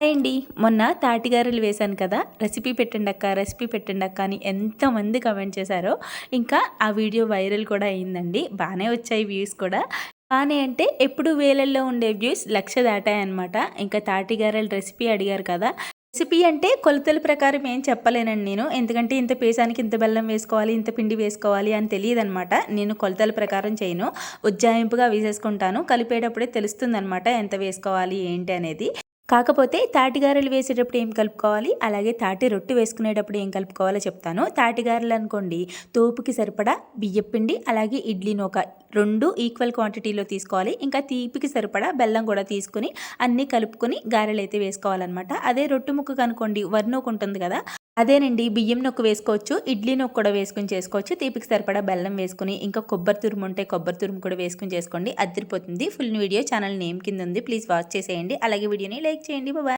అండి మొన్న తాటిగారెలు వేశాను కదా రెసిపీ పెట్టండి అక్క రెసిపీ పెట్టండి అక్క అని ఎంతమంది కమెంట్ చేశారో ఇంకా ఆ వీడియో వైరల్ కూడా అయిందండి బాగానే వచ్చాయి వ్యూస్ కూడా. బాగానే అంటే ఎప్పుడు వేలల్లో ఉండే వ్యూస్ లక్ష దాటాయన్నమాట ఇంకా తాటిగారెల రెసిపీ అడిగారు కదా రెసిపీ అంటే కొలతల ప్రకారం ఏం చెప్పలేనండి నేను ఎందుకంటే ఇంత పేసానికి ఇంత బెల్లం వేసుకోవాలి ఇంత పిండి వేసుకోవాలి అని తెలియదు అనమాట నేను కొలతల ప్రకారం చేయను ఉజ్జాయింపుగా వేసేసుకుంటాను కలిపేటప్పుడే తెలుస్తుంది అనమాట ఎంత వేసుకోవాలి ఏంటి అనేది. కాకపోతే తాటిగారెలు వేసేటప్పుడు ఏం కలుపుకోవాలి? అలాగే తాటి రొట్టె వేసుకునేటప్పుడు ఏం కలుపుకోవాలో చెప్తాను. తాటిగారెలు అనుకోండి తోపుకి సరిపడా బియ్యపిండి అలాగే ఇడ్లీ నూక రెండు ఈక్వల్ క్వాంటిటీలో తీసుకోవాలి. ఇంకా తీపికి సరిపడా బెల్లం కూడా తీసుకుని అన్నీ కలుపుకొని గారెలు అయితే వేసుకోవాలన్నమాట. అదే రొట్టె ముక్క కనుకోండి ఒక ఉంటుంది కదా అదేనండి బియ్యం నొక్కు వేసుకోవచ్చు ఇడ్లీ నొక్కు కూడా వేసుకుని చేసుకోవచ్చు తీపికి సరిపడా బెల్లం వేసుకుని ఇంకా కొబ్బరి తురుము ఉంటే కొబ్బరి తురుము కూడా వేసుకుని చేసుకోండి అదిరిపోతుంది. ఫుల్ వీడియో ఛానల్ నేమ్ కింద ఉంది ప్లీజ్ వాచ్ చేసేయండి అలాగే వీడియోని లైక్ చేయండి బాబా